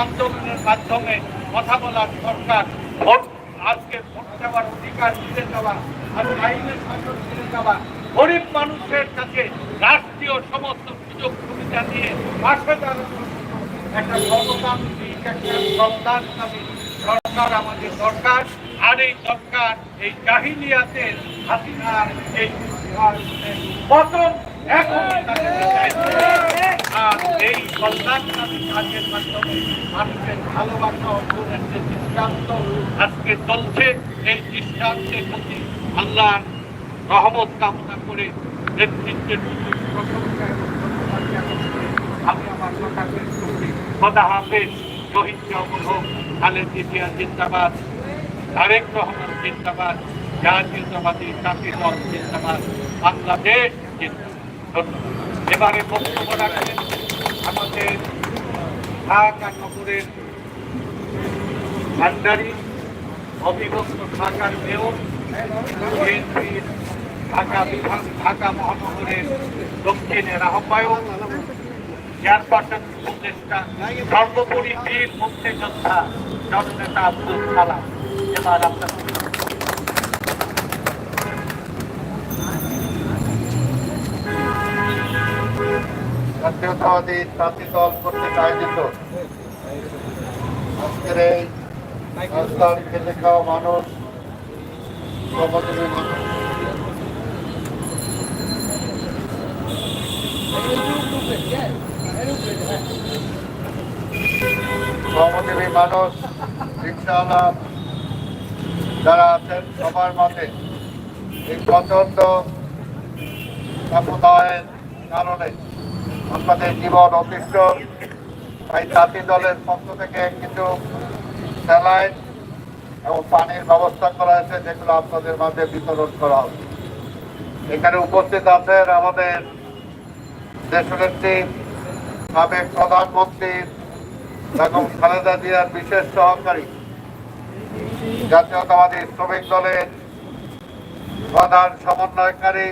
আন্দোলনের মাধ্যমে কথা বলার সরকার ভোট আজকে ভোট দেওয়ার অধিকার ফিরে যাওয়া আর আইনের শাসন ফিরে যাওয়া গরিব মানুষের কাছে রাষ্ট্রীয় সমস্ত সুযোগ সুবিধা দিয়ে পাশে দাঁড়ানোর একটা গণতান্ত্রিক একটা সন্তানকামী সরকার আমাদের দরকার। আর এই সরকার এই জাহিলিয়াতে হাসিনার এই পতন এখন আর এই কাজের মাধ্যমে মানুষের ভালোবাসা দৃষ্টান্ত আজকে চলছে, এই দৃষ্টান্তের প্রতি আল্লাহ রহমত কামনা করে নেতৃত্বের আমি আমার কথা শেষ করছি জগৎ খালেদ জিয়া জিন্দাবাদ, তারেক রহমান জিন্দাবাদ দল জিন্দাবাদ বাংলাদেশ জিন্দাবাদ ধন্যবাদ এবারে বক্তব্য রাখবেন আমাদের ঢাকা নগরের ভান্ডারী অবিভক্ত ঢাকার মেয়র ঢাকা বিভাগ, ঢাকা মহানগরের দক্ষিণের আহ্বায়ক, চেয়ারপারসন, উপদেষ্টা সর্বোপরি বীর মুক্তিযোদ্ধা জননেতা আব্দুল সালাম এবার আপনার জাতি দল আজকের এই খেতে খাওয়া মানুষ শ্রমজীবী মানুষ রিক্সাওয়ালা যারা আছেন সবার মাঝে এই প্রচণ্ড সম্প্রদায়ের কারণে আপনাদের জীবন অতিষ্ঠ। তাই জাতি দলের পক্ষ থেকে কিছু স্যালাইন এবং পানির ব্যবস্থা করা হয়েছে, যেগুলো আপনাদের মাঝে বিতরণ করা হবে। এখানে উপস্থিত আছেন আমাদের দেশনেত্রী সাবেক প্রধানমন্ত্রী বেগম খালেদা জিয়ার বিশেষ সহকারী জাতীয়তাবাদী শ্রমিক দলের প্রধান সমন্বয়কারী,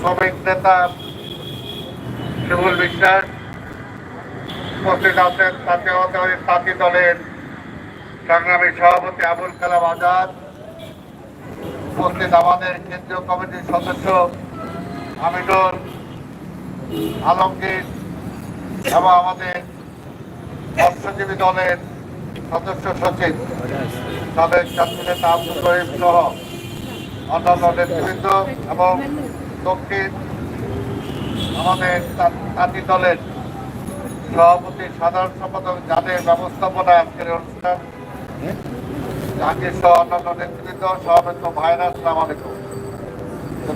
শ্রমিক নেতা শিবুল বিশ্বাস উপস্থিত আছেন জাতীয়তাবাদী সাথী দলের সংগ্রামী সভাপতি আবুল কালাম আজাদ, উপস্থিত আমাদের কেন্দ্রীয় কমিটির সদস্য আমিনুল আলমগীর এবং আমাদের মৎস্যজীবী দলের সদস্য সচিব সাবেক ছাত্র নেতা আব্দুল রহিম সহ অন্যান্য নেতৃবৃন্দ এবং দক্ষিণ আমাদের জাতি দলের সভাপতি, সাধারণ সম্পাদক যাদের ব্যবস্থাপনা আজকের অনুষ্ঠান জাহাঙ্গীর সহ অন্যান্য নেতৃবৃন্দ, সভাপতি ভাইরা আসসালাম আলাইকুম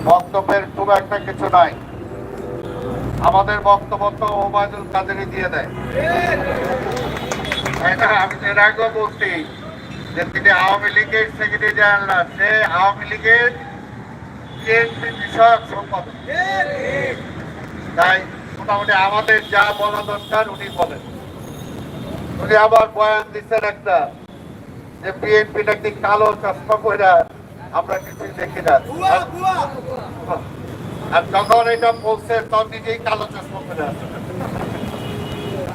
বক্তব্যের খুব একটা কিছু নাই। আমাদের বক্তব্য তো ওবায়দুল কাদেরই দিয়ে দেয়। আমি এর আগেও বলছি যে তিনি আওয়ামী লীগের সেক্রেটারি জেনারেল সে আওয়ামী লীগের বিষয়ক সম্পাদক। তাই মোটামুটি আমাদের যা বলা দরকার উনি বলেন। উনি আবার বয়ান দিচ্ছেন একটা যে বিএনপি নাকি কালো চশমা পরে আমরা কিছুই দেখি না। আর যখন এটা বলছে তখন নিজেই কালো চশমা পরে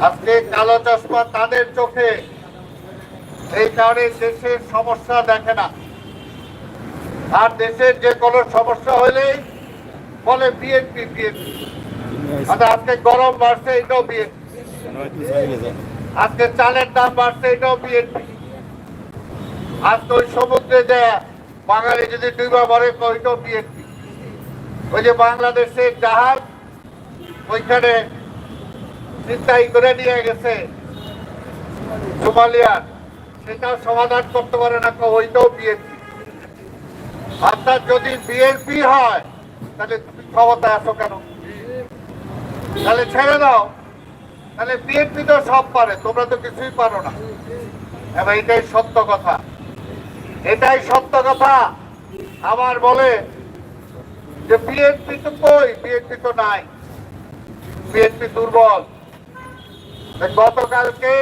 আজকে কালো চশমা তাদের চোখে এই কারণে দেশের সমস্যা দেখে না। আর দেশের যে কোনো সমস্যা হলেই বলে বিএনপি বিএনপি। আচ্ছা আজকে গরম বাড়ছে, এটাও বিএনপি আজকে চালের দাম বাড়ছে, এটাও বিএনপি আজকে ওই সমুদ্রে বাঙালি যদি ডুবা মরে ওইটাও বিএনপি ওই যে বাংলাদেশের জাহাজ, ওইখানে চিন্তাই করে নিয়ে গেছে। সোমালিয়ার সেটাও সমাধান করতে পারে না ওইটাও বিএনপি অর্থাৎ যদি বিএনপি হয়, তাহলে তুমি ক্ষমতায় আসো কেন? তাহলে ছেড়ে দাও। তাহলে বিএনপি তো সব পারে, তোমরা তো কিছুই পারো না। এবং এটাই সত্য কথা। এটাই সত্য কথা। আমার বলে যে বিএনপি তো কই? বিএনপি তো নাই। বিএনপি দুর্বল। গতকালকে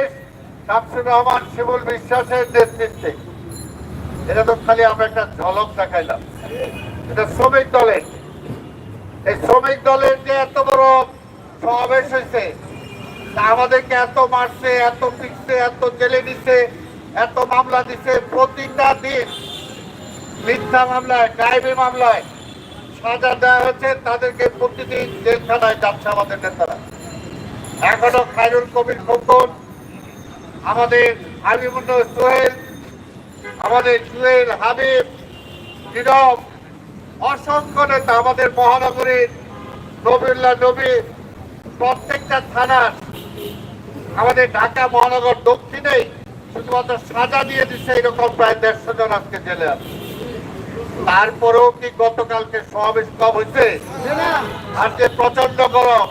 শামসুর রহমান শিবুল বিশ্বাসের নেতৃত্বে, এটা তো খালি আমরা একটা ঝলক দেখাইলাম। এটা শ্রমিক দলের। এই শ্রমিক দলের যে এত বড় সমাবেশ হয়েছে। আমাদেরকে এত মারছে, এত পিটছে, এত জেলে দিচ্ছে, এত মামলা দিচ্ছে। প্রতিটা দিন মিথ্যা মামলায় ক্রাইমে মামলায় সাজা দেওয়া হয়েছে তাদেরকে প্রতিদিন জেলখানায় যাচ্ছে আমাদের নেতারা। এখনও খায়রুল কবির খোকন, আমাদের হাবিবুল্লাহ সোহেল, আমাদের জুয়েল হাবিব, নীরব, অসংখ্য নেতা আমাদের মহানগরীর নবীল্লাহ নবী প্রত্যেকটা থানার, আমাদের ঢাকা মহানগর দক্ষিণেই শুধুমাত্র সাজা দিয়ে দিচ্ছে এরকম প্রায় দেড়শো জন আজকে জেলে আছে। তারপরেও কি গতকালকে সমাবেশ কম হয়েছে? আর যে প্রচণ্ড গরম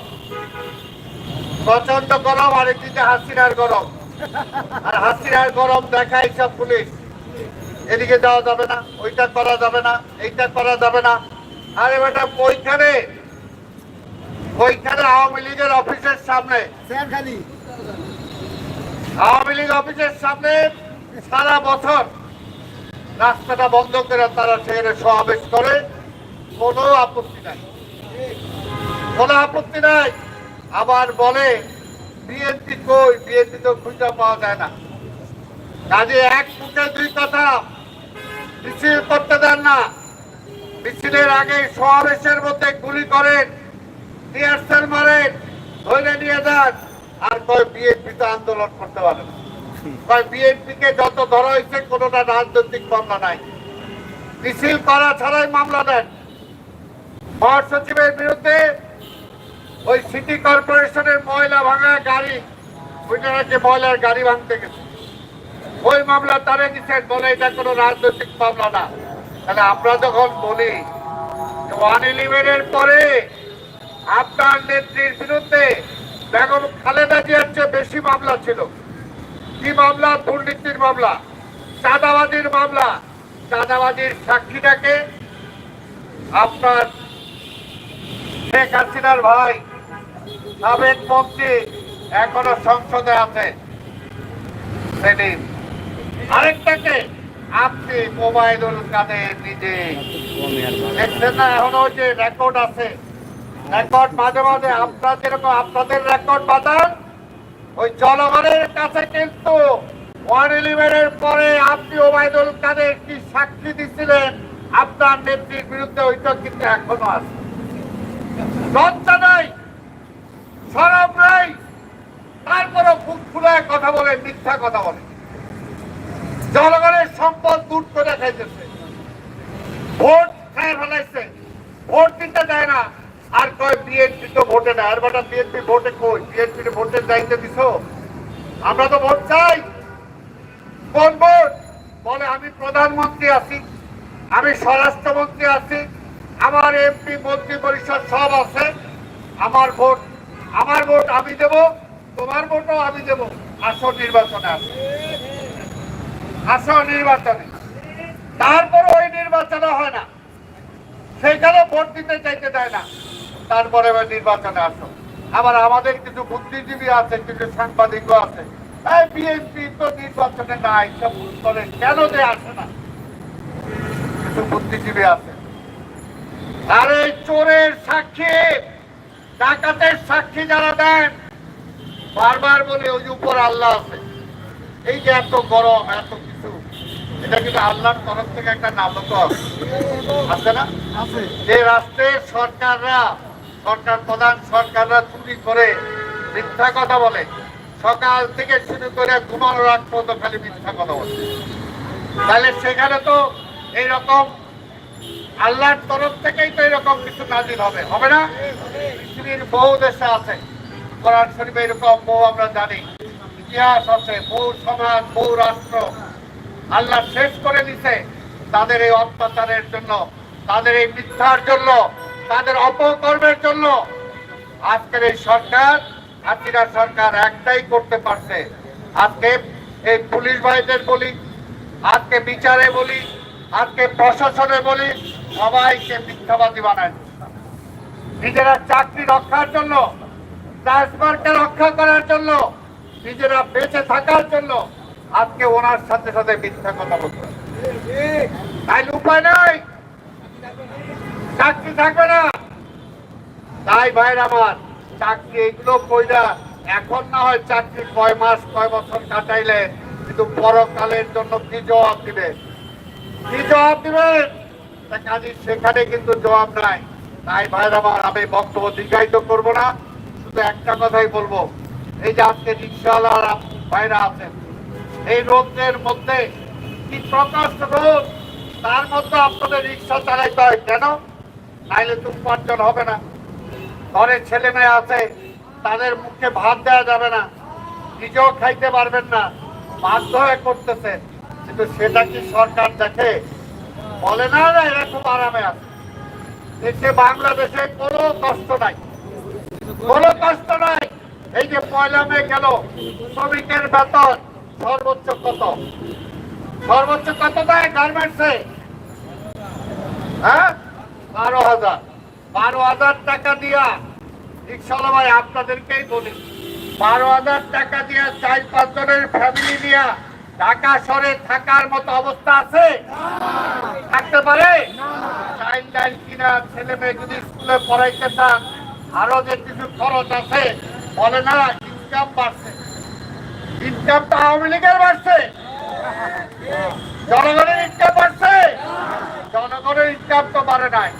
প্রচণ্ড গরম আর একদিকে হাসিনার গরম। আর হাসিনার গরম দেখায় সব পুলিশ। এদিকে যাওয়া যাবে না, ওইটা করা যাবে না, এইটা করা যাবে না। আরে বেটা ওইখানে ওইখানে আওয়ামী লীগের অফিসের সামনে। আওয়ামী লীগ অফিসের সামনে সারা বছর রাস্তাটা বন্ধ করে তারা সেখানে সমাবেশ করে। কোনো আপত্তি নাই। কোনো আপত্তি নাই। আবার বলে বিএনপি কই? বিএনপি তো খুঁজে পাওয়া যায় না। কাজে এক মুখে দুই কথা। মিছিল করতে দেন না। মিছিলের আগে সমাবেশের মধ্যে গুলি করেন। টিয়ারসেল মারেন ধরে নিয়ে যান। আর কয় বিএনপি তো আন্দোলন করতে পারে কয় বিএনপি কে যত ধরা হয়েছে, কোনোটা রাজনৈতিক মামলা নাই। মিছিল করা ছাড়াই মামলা দেন মহাসচিবের বিরুদ্ধে ওই সিটি কর্পোরেশনের ময়লা ভাঙা গাড়ি, ওইটা নাকি ময়লার গাড়ি ভাঙতে গেছে। ওই মামলা তারে দিচ্ছেন বলে এটা কোনো রাজনৈতিক মামলা না। তাহলে আমরা যখন বলি ওয়ান ইলেভেনের পরে আপনার নেত্রীর বিরুদ্ধে বেগম খালেদা জিয়ার চেয়ে বেশি মামলা ছিল। কি মামলা? দুর্নীতির মামলা। চাঁদাবাজির মামলা। চাঁদাবাজির সাক্ষীটাকে আপনার শেখ হাসিনার ভাই সাবেক মন্ত্রী এখনও সংসদে আছে। সেদিন আরেকটাকে আপনি মোবাইলুল কাদের নিজে দেখছেন না? এখনও ওই যে রেকর্ড আছে। রেকর্ড মাঝে মাঝে আপনার যেরকম আপনাদের রেকর্ড বাজান, ওই জনগণের কাছে কিন্তু পরে আপনি ওবায়দুল কাদের কি সাক্ষী দিচ্ছিলেন আপনার নেত্রীর বিরুদ্ধে ওইটা কিন্তু এখনও আছে। লজ্জা নাই, সরব নাই তারপরে বুক ফুলে কথা বলে, মিথ্যা কথা বলে। জনগণের সম্পদ দূর করে খাইতেছে। ভোট খায় ফেলাইছে ভোট দিতে দেয় না। কয় বিএনপি তো ভোটে না আর বেটা বিএনপি ভোটে কই? বিএনপি ভোটের দায়িত্ব দিছ? আমরা তো ভোট চাই। কোন ভোট? বলে, আমি প্রধানমন্ত্রী আছি, আমি স্বরাষ্ট্রমন্ত্রী আছি, আমার এমপি, মন্ত্রী পরিষদ সব আছে। আমার ভোট আমার ভোট আমি দেব, তোমার ভোটও আমি দেব। আসন নির্বাচনে আছে আসন নির্বাচনে। তারপরে ওই নির্বাচনে হয় না। সেখানে ভোট দিতে চাইতে দেয় না। তারপরে এবার নির্বাচনে আসো। আবার আমাদের কিছু বুদ্ধিজীবী আছে কিছু সাংবাদিকও আছে। বিএনপি তো নির্বাচনে নাই সব করে কেন যে আসে না? কিছু বুদ্ধিজীবী আছে। আর চোরের সাক্ষী ডাকাতের সাক্ষী যারা দেন বারবার বলে ওই উপর আল্লাহ আছে। এই যে এত গরম এত কিছু এটা কিন্তু আল্লাহর তরফ থেকে একটা নাটক। আছে না? যে রাষ্ট্রের সরকাররা সরকার প্রধান সরকাররা চুরি করে মিথ্যা কথা বলে। সকাল থেকে শুরু করে ঘুমানোর আগ পর্যন্ত খালি মিথ্যা কথা বলে। তাহলে সেখানে তো এইরকম আল্লাহর তরফ থেকেই তো এরকম কিছু নাজিল হবে। হবে না? পৃথিবীর বহু দেশে আছে। কোরআন শরীফে এরকম বহু আমরা জানি। ইতিহাস আছে, বহু সমাজ, বহু রাষ্ট্র। আল্লাহ শেষ করে দিছে। তাদের এই অত্যাচারের জন্য, তাদের এই মিথ্যার জন্য তাদের অপকর্মের জন্য আজকের এই সরকার, হাসিনা সরকার একটাই করতে পারছে। আজকে এই পুলিশ ভাইদের বলি, আজকে বিচারে বলি, আজকে প্রশাসনে বলি, সবাইকে মিথ্যাবাদী বানায় নিজেরা চাকরি রক্ষার জন্য ট্রান্সফারকে রক্ষা করার জন্য, নিজেরা বেঁচে থাকার জন্য আজকে ওনার সাথে সাথে মিথ্যা কথা বলতে। তাই উপায় নাই। চাকরি থাকবে না। তাই ভাইর আমার, চাকরি এগুলো কইরা এখন না হয় চাকরি কয় মাস কয় বছর কাটাইলে, কিন্তু পরকালের জন্য কি জবাব দিবে? কি জবাব দিবেন সেখানে কিন্তু জবাব নাই। তাই ভাইরা আমার, আমি বক্তব্য দীর্ঘায়িত করব না। শুধু একটা কথাই বলব। এই যে আজকে রিক্সাওয়ালারা ভাইরা আছেন, এই রোগের মধ্যে কি প্রকাশ রোগ তার মধ্যে আপনাদের রিক্সা চালাইতে হয় কেন? নাইলে তো উপার্জন হবে না। ঘরে ছেলে মেয়ে আছে, তাদের মুখে ভাত দেওয়া যাবে না। নিজেও খাইতে পারবেন না, বাধ্য হয়ে করতেছে। কিন্তু সেটা কি সরকার দেখে? বলে না না এরা খুব আরামে আছে। দেশে বাংলাদেশে কোনো কষ্ট নাই। কোনো কষ্ট নাই। এই যে পয়লা মে গেল, শ্রমিকের বেতন সর্বোচ্চ কত? সর্বোচ্চ কত দেয় গার্মেন্টসে হ্যাঁ? বারো হাজার। বারো হাজার টাকা দিয়া রিক্সাওয়ালা ভাই আপনাদেরকেই বলি। বারো হাজার টাকা দিয়া চার পাঁচ জনের ফ্যামিলি নিয়ে ঢাকা শহরে থাকার মতো অবস্থা আছে? থাকতে পারে? চাইল্ড লাইন কিনা ছেলে মেয়ে যদি স্কুলে পড়াইতে চান, আরও যে কিছু খরচ আছে, বলে না ইনকাম বাড়ছে। ইনকাম তো আওয়ামী লীগের বাড়ছে। জনগণের ইনকাম বাড়ছে। জনগণের ইনকাম তো বাড়ে নাই।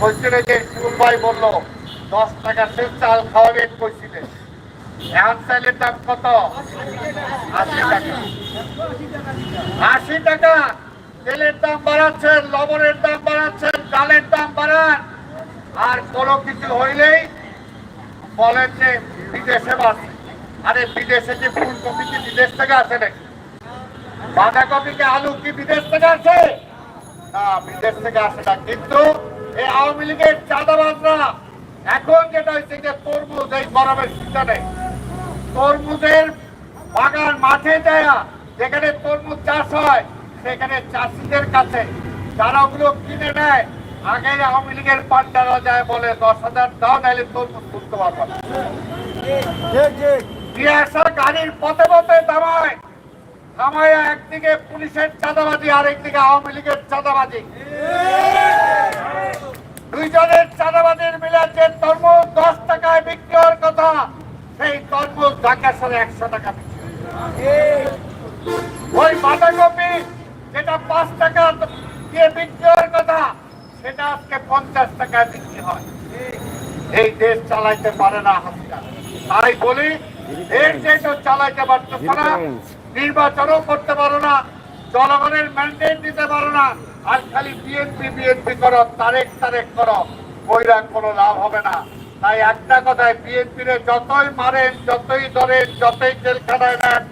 কইছিলে যে সুর ভাই বলল, দশ টাকা সে চাল খাওয়াবেন কইছিলেন এখন চাইলের দাম কত? আশি টাকা। আশি টাকা। তেলের দাম বাড়াচ্ছেন, লবণের দাম বাড়াচ্ছেন, ডালের দাম বাড়ান। আর কোনো কিছু হইলেই বলেন যে বিদেশে বাড়ছে আরে বিদেশে যে ফুলকপি কি বিদেশ থেকে আসে নাকি? বাঁধাকপি কি আলু কি বিদেশ থেকে আসে? না, বিদেশ থেকে আসে না। কিন্তু এই আওয়ামী লীগের চাঁদাবাজরা এখন যেটা হচ্ছে যে তরমুজ এই গরমের সিজনে তরমুজের বাগান মাঠে যায়, যেখানে তরমুজ চাষ হয়, সেখানে চাষিদের কাছে যারা ওগুলো কিনে নেয়, আগে আওয়ামী লীগের পান্ডারা যায় বলে, দশ হাজার দাও, নাহলে তরমুজ তুলতে পারব আসা গাড়ির পথে পথে দামায় থামায় একদিকে পুলিশের চাঁদাবাজি আর একদিকে আওয়ামী লীগের চাঁদাবাজি। দুইজনের চাঁদাবাজির মিলে যে তরমুজ দশ টাকায় বিক্রি হওয়ার কথা, সেই তরমুজ ঢাকা শহরে একশো টাকা। ওই বাঁধাকপি যেটা পাঁচ টাকা দিয়ে বিক্রি হওয়ার কথা, সেটা আজকে পঞ্চাশ টাকায় বিক্রি হয়। এই দেশ চালাইতে পারে না তাই বলি, এর দেশও চালাইতে পারতেছে না, নির্বাচনও করতে পারো না, জনগণের ম্যান্ডেট দিতে পারো না। আর খালি বিএনপি বিএনপি করো, তারেক তারেক করো, কইরা কোনো লাভ হবে না। তাই একটা কথায় বিএনপির যতই মারেন, যতই ধরেন, যতই জেলখানায় নেন,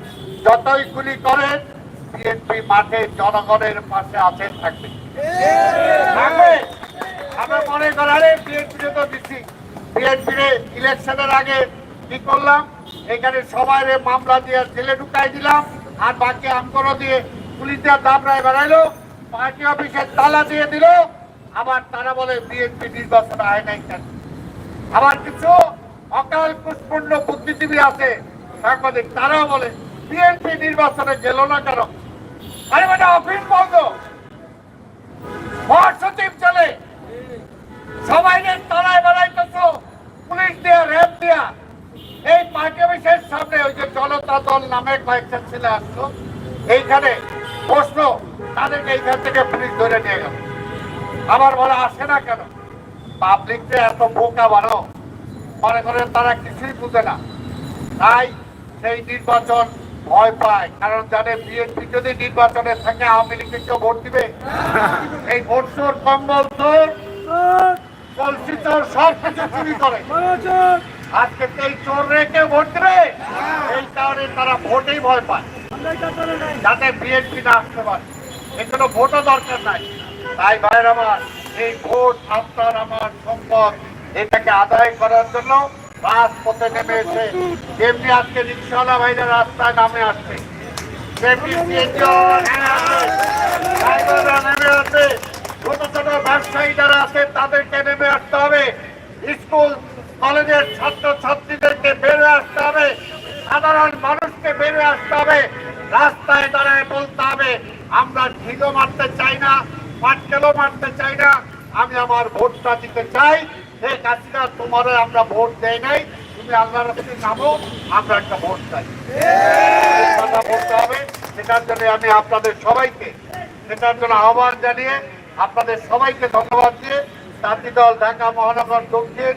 যতই গুলি করেন বিএনপি মাঠে জনগণের পাশে আছে থাকবে। আমরা মনে করালে বিএনপি তো দিচ্ছি। বিএনপির ইলেকশনের আগে কি করলাম? এখানে সবাই মামলা দিয়ে জেলে ঢুকাই দিলাম, আর বাকি আমকরো দিয়ে পুলিশের দাবরায় বেড়াইলো। পার্টি অফিসের তালা দিয়ে দিল। আবার তারা বলে, বিএনপি নির্বাচন হয় নাই আবার কিছু অকাল পুষ্পূর্ণ বুদ্ধিজীবী আছে, সাংবাদিক, তারাও বলে, বিএনপি নির্বাচনে গেল না কেন? আরে মানে অফিস বন্ধ। মহাসচিব চলে। সবাই তলায় বেড়াইতেছ, পুলিশ দিয়া, র্যাব দিয়া। এই পার্টি অফিসের সামনে ওই যে জনতা দল নামে কয়েকটা ছেলে আসলো। এইখানে বসল তাদেরকে এইখান থেকে পুলিশ ধরে নিয়ে গেল। আবার বলে, আসে না কেন? পাবলিককে এত বোকা বানো, মনে করেন তারা কিছুই বুঝে না। তাই সেই নির্বাচন ভয় পায়। কারণ জানে বিএনপি যদি নির্বাচনে থাকে, আওয়ামী লীগকে কেউ ভোট দিবে? এই ভোট চোর, কম্বল চোর, কলসি সব কিছু চুরি করে। আজকে এই চোর রেখে ভোট দেবে? এই কারণে তারা ভোটেই ভয় পায়। যাতে বিএনপি না আসতে পারে। এগুলো ভোটও দরকার নাই। তাই ভাইয়ের আমার, এই ভোট আপনার আমার সম্পদ। এটাকে আদায় করার জন্য রাজপথে নেমে এসে, যেমনি আজকে রিক্সাওয়ালা ভাইরা রাস্তায় নামে আসছে ছোট ছোট ব্যবসায়ী যারা আছে, তাদেরকে নেমে আসতে হবে। স্কুল, কলেজের আসতে হবে। সাধারণ মানুষকে বেরিয়ে আসতে হবে। রাস্তায় দাঁড়ায় বলতে হবে, আমরা ঢিলো মারতে চাই না, পাটকেলও মারতে চাই না, আমি আমার ভোটটা দিতে চাই। শেখ হাসিনা, তোমারে আমরা ভোট দেয় নাই, তুমি আল্লাহ রাস্তায় নামো, আমরা একটা ভোট চাই। কথা বলতে হবে সেটার জন্য আমি আপনাদের সবাইকে, সেটার জন্য আহ্বান জানিয়ে আপনাদের সবাইকে ধন্যবাদ দিয়ে তাঁতি দল ঢাকা মহানগর দক্ষিণ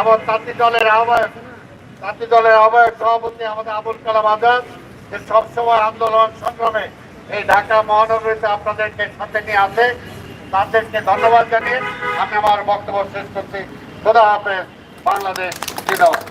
এবং তাঁতি দলের আহ্বায়ক তাঁতি দলের আহ্বায়ক সভাপতি আমাদের আবুল কালাম আজাদ যে সবসময় আন্দোলন সংগ্রামে এই ঢাকা মহানগরীতে আপনাদেরকে সাথে নিয়ে আসে তাদেরকে ধন্যবাদ জানিয়ে আমি আমার বক্তব্য শেষ করছি। খোদা হাফেজ, বাংলাদেশ জিন্দাবাদ।